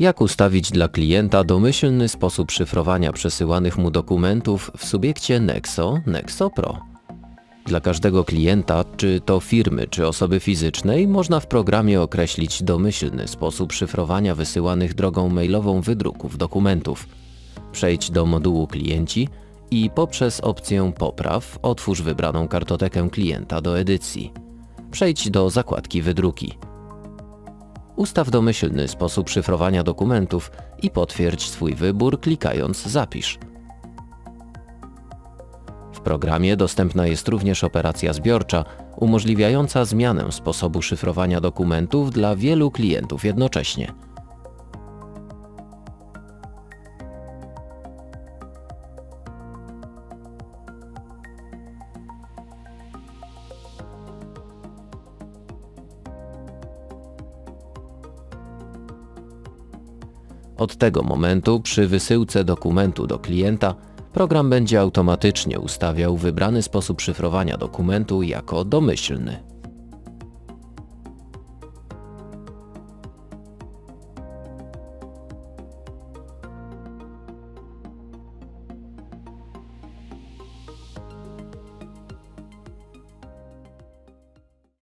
Jak ustawić dla klienta domyślny sposób szyfrowania przesyłanych mu dokumentów w subiekcie Nexo Nexo Pro? Dla każdego klienta, czy to firmy, czy osoby fizycznej, można w programie określić domyślny sposób szyfrowania wysyłanych drogą mailową wydruków dokumentów. Przejdź do modułu Klienci i poprzez opcję Popraw otwórz wybraną kartotekę klienta do edycji. Przejdź do zakładki Wydruki. Ustaw domyślny sposób szyfrowania dokumentów i potwierdź swój wybór klikając Zapisz. W programie dostępna jest również operacja zbiorcza, umożliwiająca zmianę sposobu szyfrowania dokumentów dla wielu klientów jednocześnie. Od tego momentu przy wysyłce dokumentu do klienta program będzie automatycznie ustawiał wybrany sposób szyfrowania dokumentu jako domyślny.